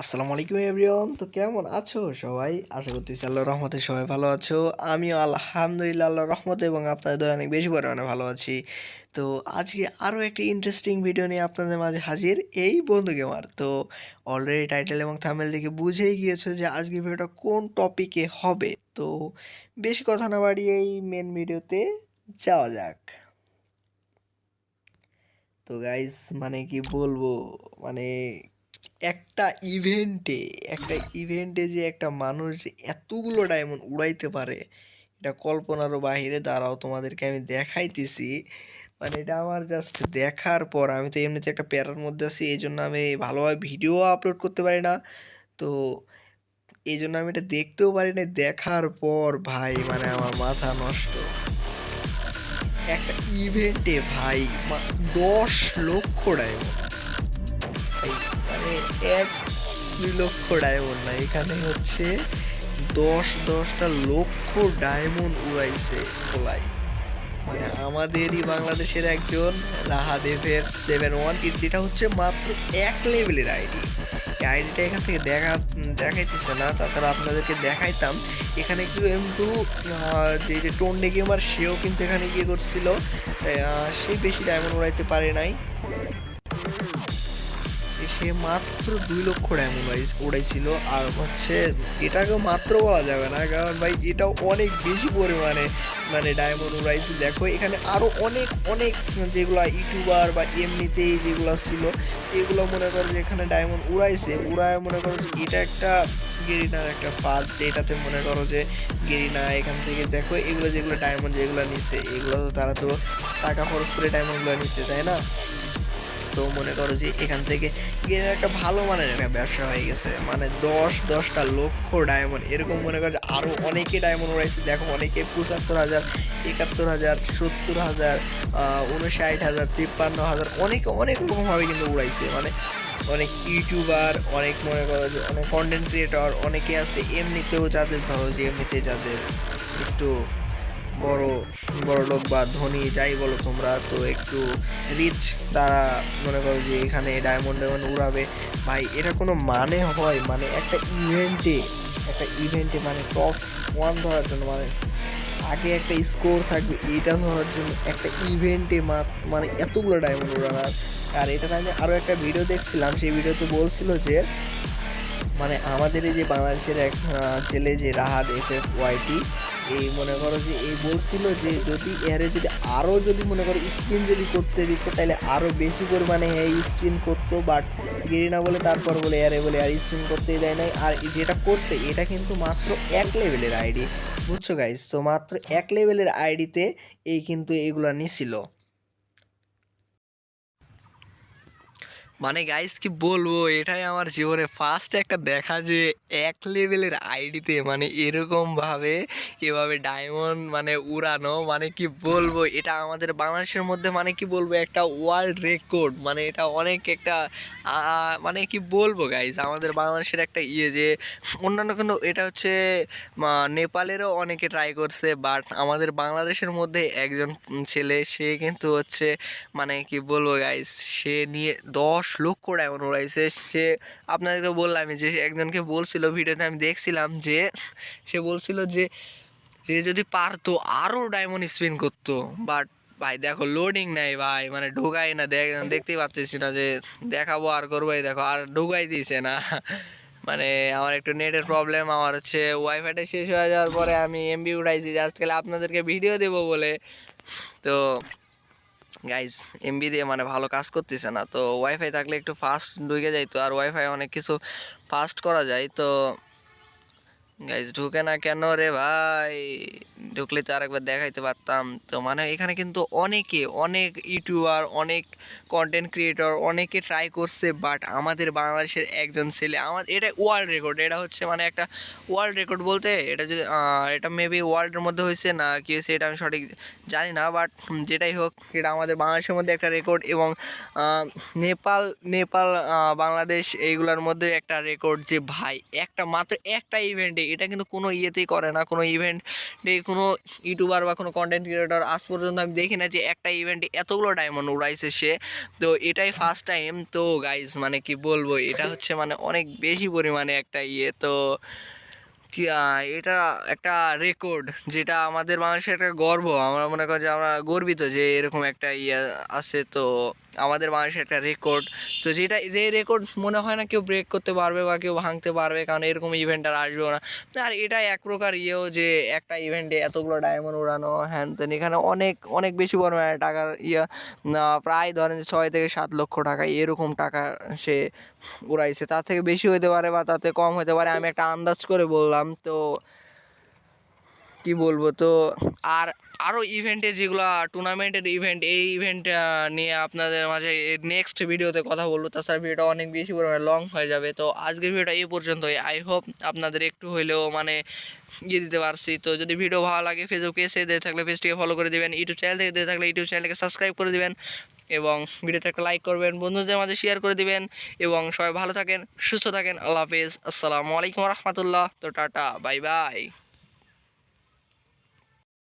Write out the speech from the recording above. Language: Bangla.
আসসালামু আলাইকুম এভরিওয়ান তো কেমন আছো সবাই? আশা করতেছি আল্লাহর রহমতে সবাই ভালো আছো। আমিও আলহামদুলিল্লাহ আল্লাহর রহমতে এবং আপনাদের দয়া অনেক বেশি পরিমাণে ভালো আছি। তো আজকে আরও একটি ইন্টারেস্টিং ভিডিও নিয়ে আপনাদের মাঝে হাজির এই বন্ধু গেমার তো অলরেডি টাইটেল এবং থামেল দেখে বুঝেই গিয়েছো যে আজকে ভিডিওটা কোন টপিকে হবে। তো বেশি কথা না বাড়িয়ে এই মেন ভিডিওতে যাওয়া যাক। তো গাইস মানে কি বলব? মানে একটা ইভেন্টে একটা ইভেন্টে যে একটা মানুষ এতগুলো ডায়মন্ড উড়াইতে পারে, এটা কল্পনারও বাহিরে, দাঁড়াও তোমাদেরকে আমি দেখাইতেছি। মানে এটা আমার জাস্ট দেখার পর, আমি তো এমনিতে একটা প্যারার মধ্যে আছি এই জন্য আমি ভালোভাবে ভিডিও আপলোড করতে পারি না। তো এই জন্য আমি এটা দেখতেও পারি না দেখার পর ভাই মানে আমার মাথা নষ্ট। একটা ইভেন্টে ভাই দশ লক্ষ ডায়মন্ড মানে এক দুই লক্ষ ডায়মন্ড না, এখানে হচ্ছে দশ দশটা লক্ষ ডায়মন্ড উড়াইছে খোলাই। মানে আমাদেরই বাংলাদেশের একজন রাহাদেবের সেভেন ওয়ান যেটা হচ্ছে মাত্র এক লেভেলের আইডি আইডিটা এখান থেকে দেখা, দেখাইতেছে না, তাছাড়া আপনাদেরকে দেখাইতাম। এখানে কিন্তু যে যে টোন্ডে গেমার সেও কিন্তু এখানে গিয়ে করছিল সে বেশি ডায়মন্ড উড়াইতে পারে নাই। সে মাত্র দুই লক্ষ ডায়মন্ড উড়াইছিল আর হচ্ছে এটাকেও মাত্র বলা যাবে না, কারণ ভাই, এটাও অনেক বেশি পরিমাণে মানে ডায়মন্ড উড়াইছে দেখো, এখানে আরও অনেক অনেক যেগুলা ইউটিউবার বা এমনিতেই যেগুলো ছিল, এগুলো মনে করো যে এখানে ডায়মন্ড উড়াইছে। উড়ায় মনে করো যে এটা একটা গেরিনার একটা পার্ট, যেটাতে মনে করো যে গেরিনা এখান থেকে দেখো, এগুলো যেগুলো ডায়মন্ড যেগুলো নিচ্ছে, এগুলো তো তারা তো টাকা খরচ করে ডায়মন্ডগুলো নিচ্ছে, তাই না? তো মনে করো যে এখান থেকে গেমের একটা ভালো মানের একটা ব্যবসা হয়ে গেছে। মানে দশ, দশটা লক্ষ ডায়মন্ড এরকম মনে করো যে আরও অনেকে ডায়মন্ড উড়াইছে। দেখো অনেকে পঁচাত্তর হাজার, একাত্তর হাজার, সত্তর হাজার উনষাট হাজার, তিপ্পান্ন হাজার, অনেক অনেক রকমভাবে কিন্তু উড়াইছে। মানে অনেক ইউটিউবার অনেক মনে করো যে অনেক কন্টেন্ট ক্রিয়েটর অনেকে আছে। এমনিতেও যাদের ধরো যে এমনিতে যাদের একটু বড় বড় লোক বা ধনী যাই বলো তোমরা, তো একটু রিচ তারা মনে করো যে এখানে ডায়মন্ড ডায়মন্ড উড়াবে। ভাই, এটা কোনো মানে হয়? মানে একটা ইভেন্টে একটা ইভেন্টে মানে টপ ওয়ান ধরার জন্য মানে আগে একটা স্কোর থাকবে, এটা ধরার জন্য একটা ইভেন্টে মানে এতগুলো ডায়মন্ড উড়ানোর আর এটা আমি আরও একটা ভিডিও দেখছিলাম, সেই ভিডিওতে বলছিল যে মানে আমাদের এই যে বাংলাদেশের এক ছেলে যে রাহাত এফ এফ ওয়াইটি এই মনে করো যে এই বলছিল যে যদি এরে যদি আরও যদি মনে করো স্পিন যদি করতে দিত, তাহলে আরও বেশি পরিমাণে এই স্পিন করতো বাট গেরি না বলে তারপর বলে এরে বলে আর স্পিন করতেই দেয় নাই। আর যেটা করছে, এটা কিন্তু মাত্র এক লেভেলের আইডি বুঝছ গাইজ তো মাত্র এক লেভেলের আইডিতে এই কিন্তু এগুলো নিছিল। মানে গাইস কি বলব? এটাই আমার জীবনে ফার্স্ট একটা দেখা যে এক লেভেলের আইডিতে মানে এরকম ভাবে এভাবে ডায়মন্ড মানে উড়ানো মানে কি বলব? এটা আমাদের বাংলাদেশের মধ্যে মানে কি বলব? একটা ওয়ার্ল্ড রেকর্ড মানে এটা অনেক একটা মানে কি বলব গাইস আমাদের বাংলাদেশের একটা ইয়ে যে অন্যান্য কিন্তু এটা হচ্ছে নেপালেরও অনেকে ট্রাই করছে বাট আমাদের বাংলাদেশের মধ্যে একজন ছেলে, সে কিন্তু হচ্ছে মানে কি বলব গাইস সে নিয়ে দশ লক্ষ এমন উড়াইছে সে আপনাদেরকে বললাম যে সে একজনকে বলছিল ভিডিওতে, আমি দেখছিলাম যে, সে বলছিল যে যে যদি পারতো আরও ডায়মন্ড স্পিন করতো। বাট ভাই দেখো লোডিং নেই ভাই মানে ঢোকাই না। দেখ, দেখতেই পাচ্ছি না যে, দেখাবো আর করব দেখো, আর ঢোকাই দিয়েছে না। মানে আমার একটু নেটের প্রবলেম আমার হচ্ছে ওয়াইফাইটা শেষ হয়ে যাওয়ার পরে আমি এমবি উঠাইছি জাস্ট খালি আপনাদেরকে ভিডিও দেবো বলে। তো গাইজ এমবি দিয়ে মানে ভালো কাজ করতেছে না। তো ওয়াইফাই থাকলে একটু ফাস্ট ঢুকে যাইতো। আর ওয়াইফাই অনেক কিছু ফাস্ট করা যায়। তো গাইজ ঢুকে না কেন রে ভাই? ঢুকলে তো আরেকবার দেখাইতে পারতাম। তো মানে এখানে কিন্তু অনেকে, অনেক ইউটিউবার অনেক কন্টেন্ট ক্রিয়েটর অনেকে ট্রাই করছে বাট আমাদের বাংলাদেশের একজন ছেলে, আমার, এটা ওয়ার্ল্ড রেকর্ড এটা হচ্ছে মানে একটা ওয়ার্ল্ড রেকর্ড বলতে, এটা যদি এটা মেবি ওয়ার্ল্ডের মধ্যে হয়েছে না কি হয়েছে, এটা আমি সঠিক জানি না বাট যেটাই হোক, এটা আমাদের বাংলাদেশের মধ্যে একটা রেকর্ড এবং নেপাল নেপাল বাংলাদেশ এইগুলোর মধ্যে একটা রেকর্ড যে ভাই, একটা মাত্র একটা ইভেন্টে এটা কিন্তু কোনো ইয়েতেই করে না, কোনো ইভেন্টে কোনো ইউটিউবার বা কোনো কন্টেন্ট ক্রিয়েটর আজ পর্যন্ত আমি দেখি না যে একটা ইভেন্টে এতগুলো ডায়মন্ড উড়াইছে সে। তো এটাই ফার্স্ট টাইম তো গাইজ মানে কি বলব, এটা হচ্ছে মানে অনেক বেশি পরিমাণে একটা ইয়ে। তো এটা একটা রেকর্ড যেটা আমাদের বাংলাদেশের একটা গর্ব, আমরা মনে করি যে আমরা গর্বিত যে এরকম একটা ইয়ে আছে তো আমাদের বাংলাদেশের একটা রেকর্ড তো যেটা, যে রেকর্ড মনে হয় না কেউ ব্রেক করতে পারবে বা কেউ ভাঙতে পারবে, কারণ এরকম ইভেন্ট আর আসবেও না। আর এটা এক প্রকার ইয়েও যে একটা ইভেন্টে এতগুলো ডায়মন্ড উড়ানো হ্যান তেন এখানে অনেক অনেক বেশি পরিমাণে টাকার ইয়ে প্রায় ধরেন ছয় থেকে সাত লক্ষ টাকা এরকম টাকা সে উড়াইছে। তার থেকে বেশি হতে পারে বা তাতে কম হতে পারে, আমি একটা আন্দাজ করে বললাম। তো কি বলব, তো আর আরও ইভেন্টে যেগুলো টুর্নামেন্টের ইভেন্ট এই ইভেন্ট নিয়ে আপনাদের মাঝে নেক্সট ভিডিওতে কথা বলব। তাছাড়া ভিডিওটা অনেক বেশি পরিমাণে লং হয়ে যাবে। তো আজকের ভিডিওটা এই পর্যন্তই। আই হোপ আপনাদের একটু হইলেও মানে ইয়ে দিতে পারছি। তো যদি ভিডিও ভালো লাগে ফেসবুকে এসে দিয়ে থাকলে পেজটিকে ফলো করে দেবেন। ইউটিউব চ্যানেল থেকে দিয়ে থাকলে ইউটিউব চ্যানেলকে সাবস্ক্রাইব করে দেবেন। এবং ভিডিওতে একটা লাইক করবেন, বন্ধুদের মাঝে শেয়ার করে দিবেন। এবং সবাই ভালো থাকেন, সুস্থ থাকেন। আল্লাহ হাফেজ। আসসালামু আলাইকুম রহমতুল্লাহ। তো টাটা বাই বাই